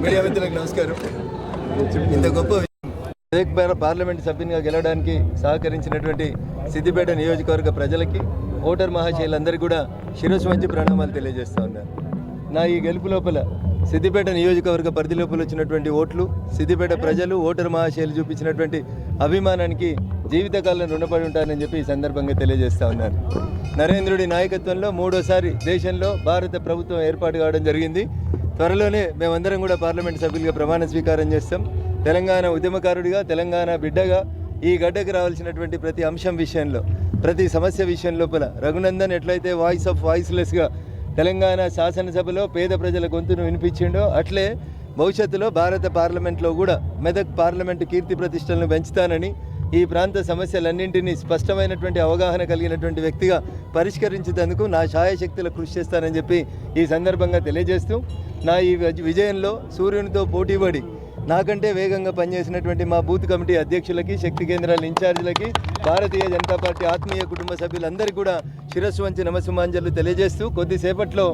Media మిత్రులకు నమస్కారం. ఇంత గొప్ప పా- పార్లమెంట్ సభ్యునిగా గెలవడానికి సహకరించినటువంటి సిద్దిపేట నియోజకవర్గ ప్రజలకి ఓటర్ మహాశయులందరికీ కూడా శిరస్సు మంచి ప్రణామాలు తెలియజేస్తా ఉన్నాను నా ఈ గెలుపు లోపల సిద్దిపేట నియోజకవర్గ పరిధి లోపల వచ్చినటువంటి ఓట్లు సిద్దిపేట ప్రజలు ఓటర్ మహాశయులు చూపించినటువంటి అభిమానానికి జీవితకాలం రుణపడి ఉంటారని చెప్పి ఈ సందర్భంగా తెలియజేస్తా ఉన్నాను. నరేంద్రుడి నాయకత్వంలో మూడోసారి దేశంలో భారత ప్రభుత్వం ఏర్పాటు కావడం జరిగింది. త్వరలోనే మేమందరం కూడా పార్లమెంట్ సభ్యులుగా ప్రమాణ స్వీకారం చేస్తాం. తెలంగాణ ఉద్యమకారుడిగా తెలంగాణ బిడ్డగా ఈ గడ్డకు రావాల్సినటువంటి ప్రతి అంశం విషయంలో ప్రతి సమస్య విషయం లోపల రఘునందన్ ఎట్లయితే వాయిస్ ఆఫ్ వాయిస్లెస్గా తెలంగాణ శాసనసభలో పేద ప్రజల గొంతును వినిపించిండో అట్లే భవిష్యత్తులో భారత పార్లమెంట్లో కూడా మెదక్ పార్లమెంటు కీర్తి ప్రతిష్టలను పెంచుతానని ఈ ప్రాంత సమస్యలన్నింటినీ స్పష్టమైనటువంటి అవగాహన కలిగినటువంటి వ్యక్తిగా పరిష్కరించేందుకు నా శాయశక్తుల కృషి చేస్తానని చెప్పి ఈ సందర్భంగా తెలియజేస్తూ నా ఈ విజయంలో సూర్యునితో పోటీపడి నాకంటే వేగంగా పనిచేసినటువంటి మా బూత్ కమిటీ అధ్యక్షులకి శక్తి కేంద్రాల ఇన్ఛార్జీలకి భారతీయ జనతా పార్టీ ఆత్మీయ కుటుంబ సభ్యులందరికీ కూడా శిరస్సు వంచి నమస్సుమాంజలు తెలియజేస్తూ కొద్దిసేపట్లో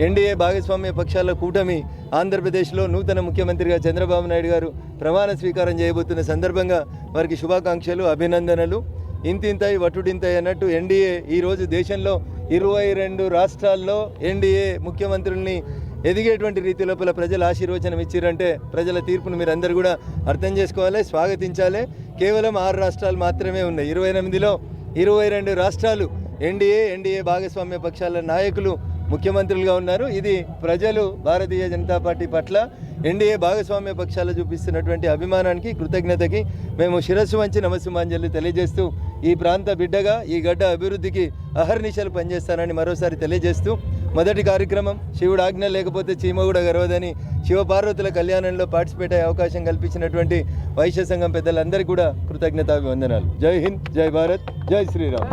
ఎన్డీఏ భాగస్వామ్య పక్షాల కూటమి ఆంధ్రప్రదేశ్లో నూతన ముఖ్యమంత్రిగా చంద్రబాబు నాయుడు గారు ప్రమాణ స్వీకారం చేయబోతున్న సందర్భంగా వారికి శుభాకాంక్షలు అభినందనలు. ఇంతింతాయి వటుడింతాయి అన్నట్టు ఎన్డీఏ ఈరోజు దేశంలో ఇరవై రెండు రాష్ట్రాల్లో ఎన్డీఏ ముఖ్యమంత్రుల్ని ఎదిగేటువంటి రీతి లోపల ప్రజలు ఆశీర్వచనం ఇచ్చిరంటే ప్రజల తీర్పును మీరు కూడా అర్థం చేసుకోవాలి స్వాగతించాలి. కేవలం ఆరు రాష్ట్రాలు మాత్రమే ఉన్నాయి. ఇరవై ఎనిమిదిలో ఇరవై రెండు రాష్ట్రాలు ఎన్డీఏ ఎన్డీఏ భాగస్వామ్య పక్షాల నాయకులు ముఖ్యమంత్రులుగా ఉన్నారు. ఇది ప్రజలు భారతీయ జనతా పార్టీ పట్ల ఎన్డీఏ భాగస్వామ్య పక్షాలు చూపిస్తున్నటువంటి అభిమానానికి కృతజ్ఞతకి మేము శిరస్సు వంచి నమస్సుమాంజలి తెలియజేస్తూ ఈ ప్రాంత బిడ్డగా ఈ గడ్డ అభివృద్ధికి అహర్నిశలు పనిచేస్తానని మరోసారి తెలియజేస్తూ మొదటి కార్యక్రమం శివుడు ఆజ్ఞ లేకపోతే చీమ కూడా గర్వదని శివపార్వతుల కళ్యాణంలో పార్టిసిపేట్ అయ్యే అవకాశం కల్పించినటువంటి వైశ్య సంఘం పెద్దలందరికీ కూడా కృతజ్ఞతాభివందనాలు. జై హింద్ జై భారత్ జై శ్రీరామ్.